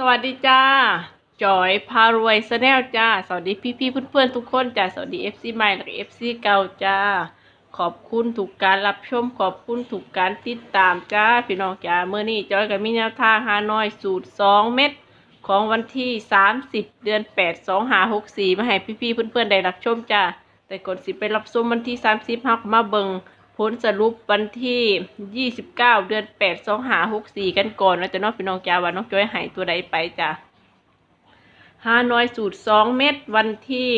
สวัสดีจ้า จอยพารวยสแนลจ้า สวัสดีพี่พี่ๆเพื่อนทุกคนจ้า สวัสดี FC ใหม่และ FC เก่าจ้า ขอบคุณถูกการรับชม ขอบคุณถูกการติดตามจ้า พี่น้องจ้าเมื่อนี้จอยกับมีแนวทางฮานอยสูตร2เม็ดของวันที่30เดือน8 2 5 6 4มาให้พี่พี่ๆเพื่อนได้รับชมจ้า แต่ก่อนสิไปรับชมวันที่30ฮักมาเบิง ผลสรุปวันที่ 29 เดือน 8 2 5 6 4 กันก่อนนะจ๊ะน้องพี่น้องจ้าว่าน้องจอยหายตัวใดไปจ้าฮานอยสูตรสองเม็ดวันที่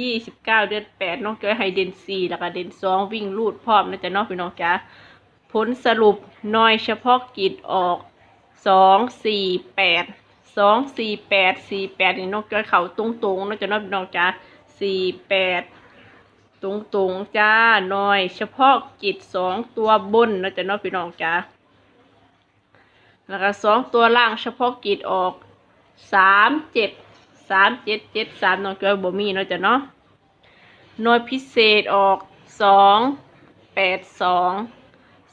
ยี่สิบเก้าเดือนแปดน้องจอยให้เด่นสี่แล้วก็เด่นสองวิ่งลูดพร้อมนะจ๊ะน้องพี่น้องจ้าผลสรุปหน้อยเฉพาะกิจออกสองสี่แปดสองสี่แปดสี่แปดนี่น้องจอยเข่าตรงตรงๆนะจ๊ะน้องพี่น้องจ้าสี่แปด ตรงตรงๆจ้าหน่อย เฉพาะกิจสองตัวบนนะจ๊ะเน้องพี่น้องจ้าแล้วก็สองตัวล่างเฉพาะกิจออกสามเจ็ดสามเจ็ดเจ็ดสามน้องจอยบ่มีเนาะจ๊ะเนาะหน่วยพิเศษออกสองแปดสอง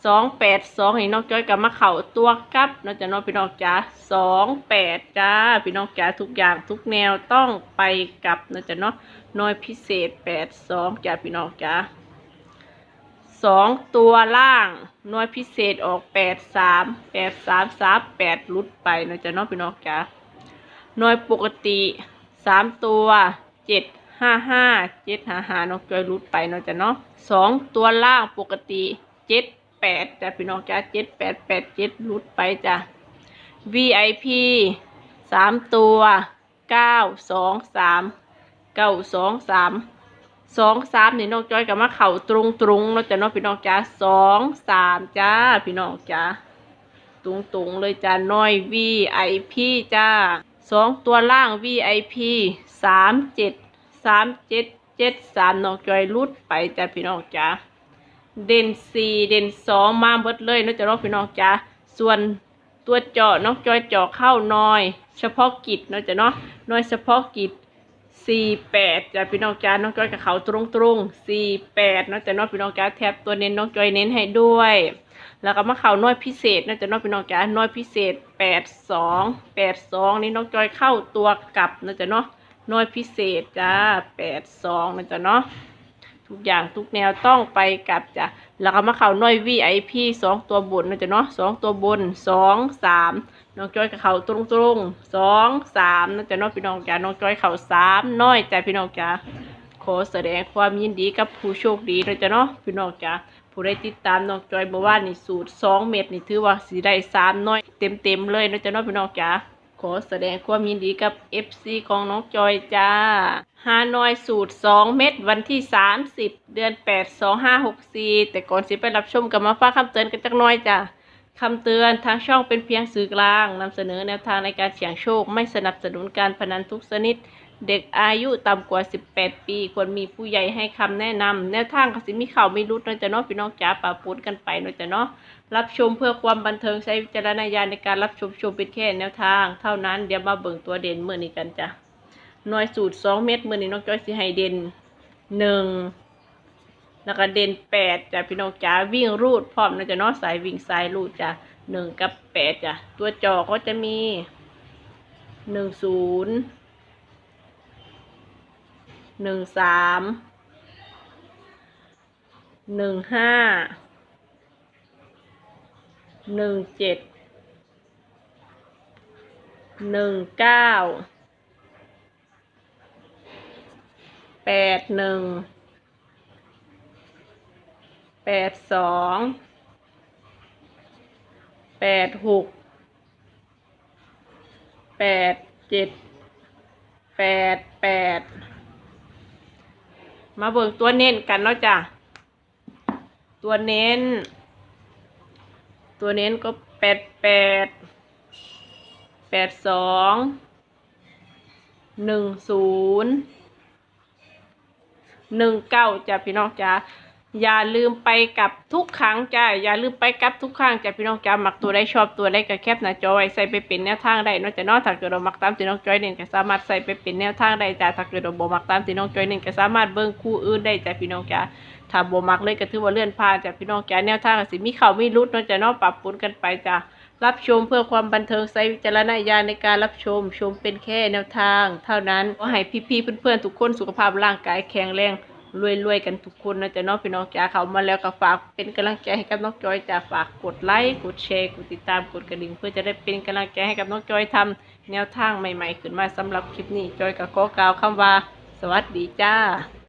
สองแปดสองนี่น้องจ้อยกับมาเข่าตัวกับเนาะจ้ะเนาะพี่น้องจ๋าสองแปดจ้าพี่น้องจ๋าทุกอย่างทุกแนวต้องไปกับเนาะจ้ะเนาะหน่วยพิเศษแปดสองจ้าพี่น้องจ๋าสองตัวล่างน่วยพิเศษออกแปดสามแปดสามสามแปดลุดไปเนาะจ้ะเนาะพี่น้องจ๋าน่วยปกติสามตัวเจ็ดห้าห้าเจ็ดห้าห้าน้องจอยรุดไปเนาะจ้ะเนาะสองตัวล่างปกติเจ็ด แปดจ้ะพี่น้องจ้าเจ็ดแปดแปดเจ็ดรุดไปจ้ะ VIP สามตัวเก้าสองสามเก้าสองสามสองสามนี่น้องจอยกับมาเข่าตรงตรงๆเนาะจ้ะเนาะพี่น้องจ้าสองสามจ้าพี่น้องจ้าตรงๆเลยจ้าน้อย VIP จ้าสองตัวล่าง VIP สามเจ็ดสามเจ็ดเจ็ดสามน้องจอยรุดไปจ้าพี่น้องจ้า เด่นสี่เด่นสองมาเบิดเลยนาะจ้าน้องพี่น้องจ้าส่วนตัวเจาะน้องจอยเจาะเข้าน้อย เฉพาะกิจนาะจ้าเนาะน้อยเฉพาะกิจสี่แปดจ้าพี่น้องจ้าน้องจอยกับเขาตรงๆสี่แปดนาะจ้าน้องพี่น้องจ้าแทบตัวเน้นน้องจอยเน้นให้ด้วย แล้วก็มาเข่าน้อยพิเศษนะจ๊ะน้องพี่น้องจ๋าน้อยพิเศษแปดสองแปดสองนี่น้องจอยเข้าตัวกลับนะจ๊ะเนาะน้อยพิเศษจ้าแปดสองนะจ๊ะเนาะ ทุกอย่างทุกแนวต้องไปกลับจ้ะแล้วก็มาเข่าน้อย VIP สองตัวบนนะจ๊ะเนาะสองตัวบนสองสามน้องจ้อยกับเขาตรงตรงๆสองสามนะจ๊ะเนาะพี่น้องจ๋าน้องจ้อยเข่าสามน้อยจ้ะพี่น้องจ๋าขอแสดงความยินดีกับผู้โชคดีนะจ๊ะเนาะพี่น้องจ๋าผู้ได้ติดตามน้องจอยบอกว่านี่สูตรสองเม็ดนี่ถือว่าสีได้สามน้อยเต็มเต็มๆเลยนะจ๊ะน้องพี่น้องจ๋า ขอแสดงความยินดีกับ FC ของน้องจอยจ้าฮานอยสูตรสองเม็ดวันที่ 30 เดือน 8 2 5 6 4 แต่ก่อนสิไปรับชมกับมาฟ้ากคำเตือนกันจักน้อยจ้าคำเตือนทางช่องเป็นเพียงสื่อกลางนำเสนอแนวทางในการเสี่ยงโชค ไม่สนับสนุนการพนันทุกชนิด เด็กอายุต่ำกว่า 18 ปี ควรมีผู้ใหญ่ให้คำแนะนำแนวทางกสิมีข่าวมีรุดเนะจะเนาะพี่น้องจ๋าป่าปุดกันไปนะจะเนาะรับชมเพื่อความบันเทิงใช้วิจารณญาณในการรับชมชมเป็นแค่แนวทาง เท่านั้นเดี๋ยวมาเบิ่งตัวเด่นเมื่อนี้กันจ้ะหน่วยสูตร 2 เม็ดเมื่อนี้น้องจ้อยสิให้เด่น1แล้วก็เด่น8จ้ะพี่น้องจ๋าวิ่งรูดพร้อมนะจะเนาะสายวิ่งสายรูดจ้ะ1กับ8จ้ะตัวจอก็จะมี 1 0 หนึ่งสามหนึ่งห้าหนึ่งเจ็ดหนึ่งเก้าแปดหนึ่งแปดสองแปดหกแปดเจ็ดแปดแปด มาเบิกตัวเน้นกันเนาะจ้ะ ตัวเน้น ตัวเน้นก็แปดแปด แปดสอง หนึ่งศูนย์ หนึ่งเก้าจ้ะพี่น้องจ้ะ อย่าลืมไปกับทุกครั้งจ้ะอย่าลืมไปกับทุกครั้งจ้ะพี่น้องจ้ะมักตัวได้ชอบตัวได้ก็แคปหน้าจอไว้ใส่ไปเป็นแนวทางได้นอกจากนอกถ้าเกิดเรามักตามที่น้องจอยเน้นก็สามารถใส่ไปเป็นแนวทางได้จ้ะถ้าเกิดเราบ่มักตามที่น้องจอยเน้นก็สามารถเบิ่งคู่อื่นได้จ้ะพี่น้องจ้ะถ้าบ่มักเลยก็ถือว่าเลื่อนผ่านจ้ะพี่น้องจ้ะแนวทางก็สิมีเข้ามีรุดนาะจ้ะเนาะปรับปรุงกันไปจ้ะรับชมเพื่อความบันเทิงใช้วิจารณญาณในการรับชมชมเป็นแค่แนวทาง เท่านั้นขอให้พี่ๆเพื่อนๆทุกคนสุขภาพร่างกายแข็งแรง รวยๆกันทุกคนนะจ๊ะเน้องพี่น้องจ๋าเขามาแล้วก็ฝากเป็นกำลังใจให้กับน้องจอยจ้าฝากกดไลค์กดแชร์กดติดตามกดกระดิ่ง เพื่อจะได้เป็นกำลังใจให้กับน้องจอยทำแนวทางใหม่ ๆ ขึ้นมาสำหรับคลิปนี้จอยก็ขอกล่าวคำว่า สวัสดีจ้า